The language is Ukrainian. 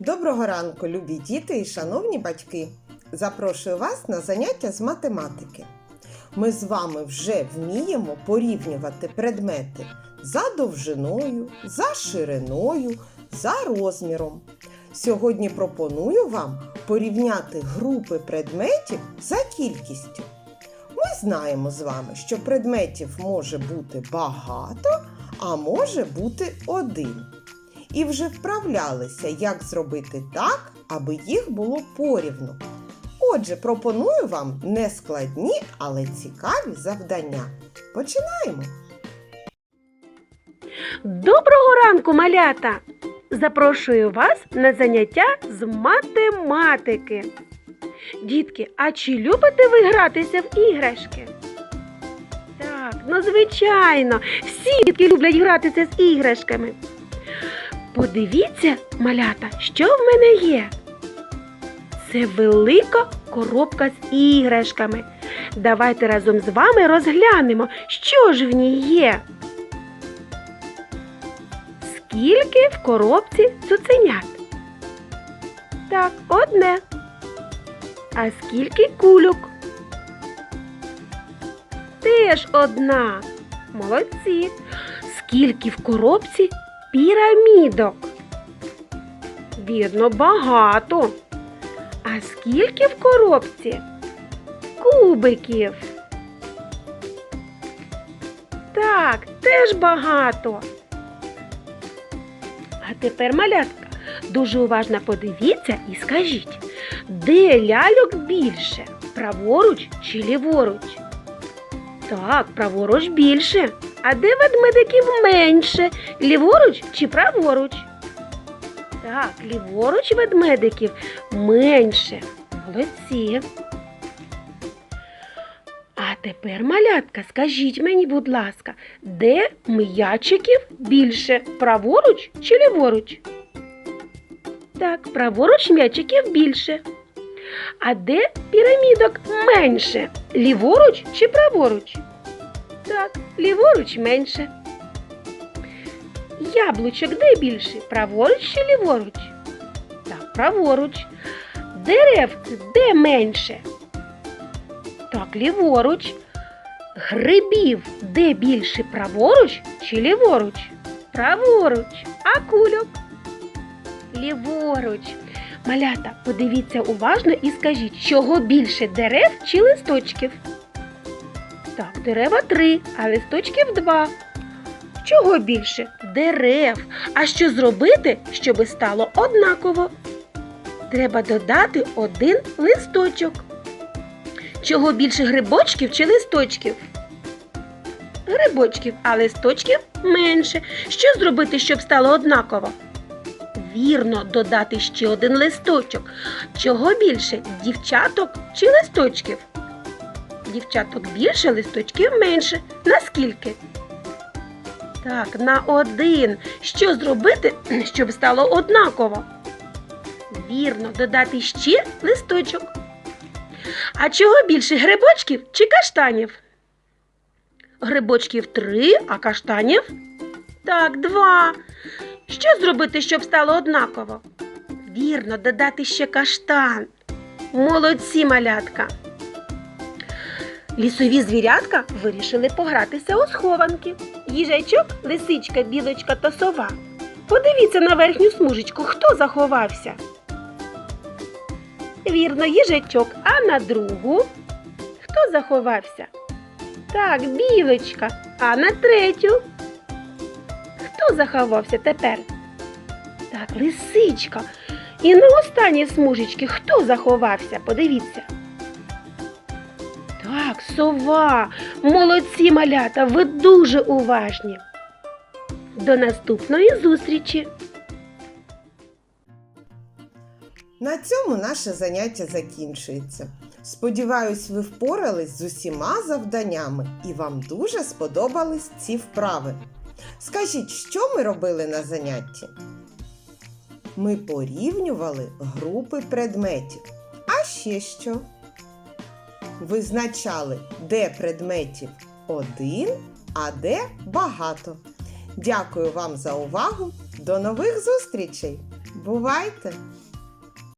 Доброго ранку, любі діти і шановні батьки! Запрошую вас на заняття з математики. Ми з вами вже вміємо порівнювати предмети за довжиною, за шириною, за розміром. Сьогодні пропоную вам порівняти групи предметів за кількістю. Ми знаємо з вами, що предметів може бути багато, а може бути один. І вже вправлялися, як зробити так, аби їх було порівну. Отже, пропоную вам не складні, але цікаві завдання. Починаємо! Доброго ранку, малята! Запрошую вас на заняття з математики. Дітки, а чи любите ви гратися в іграшки? Так, ну звичайно, всі дітки люблять гратися з іграшками. Подивіться, малята, що в мене є. Це велика коробка з іграшками. Давайте разом з вами розглянемо, що ж в ній є. Скільки в коробці цуценят? Так, одне. А скільки кульок? Теж одна. Молодці. Скільки в коробці пірамідок? Вірно, багато. А скільки в коробці? Кубиків? Так, теж багато. А тепер, малятка, дуже уважно подивіться і скажіть, де ляльок більше? Праворуч чи ліворуч? Так, праворуч більше. А де ведмедиків менше? Ліворуч чи праворуч? Так, ліворуч ведмедиків менше. Молодці. А тепер, малятка, скажіть мені, будь ласка, де м'ячиків більше? Праворуч чи ліворуч? Так, праворуч м'ячиків більше. А де пірамідок менше? Ліворуч чи праворуч? Ліворуч менше. Яблучок де більше? Праворуч чи ліворуч? Так, праворуч. Дерев де менше? Так, ліворуч. Грибів де більше праворуч чи ліворуч? Праворуч. А кульок? Ліворуч. Малята, подивіться уважно і скажіть, чого більше дерев чи листочків? Так, дерева три, а листочків два. Чого більше? Дерев. А що зробити, щоби стало однаково? Треба додати один листочок. Чого більше грибочків чи листочків? Грибочків, а листочків менше. Що зробити, щоб стало однаково? Вірно, додати ще один листочок. Чого більше? Дівчаток чи листочків? Дівчаток більше, листочків менше. Наскільки? Так, на один. Що зробити, щоб стало однаково? Вірно, додати ще листочок. А чого більше грибочків чи каштанів? Грибочків три, а каштанів? Так, два. Що зробити, щоб стало однаково? Вірно, додати ще каштан. Молодці малятка. Лісові звірятка вирішили погратися у схованки. Їжачок, лисичка, білочка та сова. Подивіться на верхню смужечку, хто заховався. Вірно, їжачок, а на другу хто заховався? Так, білочка, а на третю. Хто заховався тепер? Так, лисичка. І на останній смужечці хто заховався? Подивіться. Сова. Молодці малята, ви дуже уважні. До наступної зустрічі! На цьому наше заняття закінчується. Сподіваюсь, ви впорались з усіма завданнями і вам дуже сподобались ці вправи. Скажіть, що ми робили на занятті? Ми порівнювали групи предметів. А ще що? Визначали, де предметів один, а де багато. Дякую вам за увагу. До нових зустрічей! Бувайте!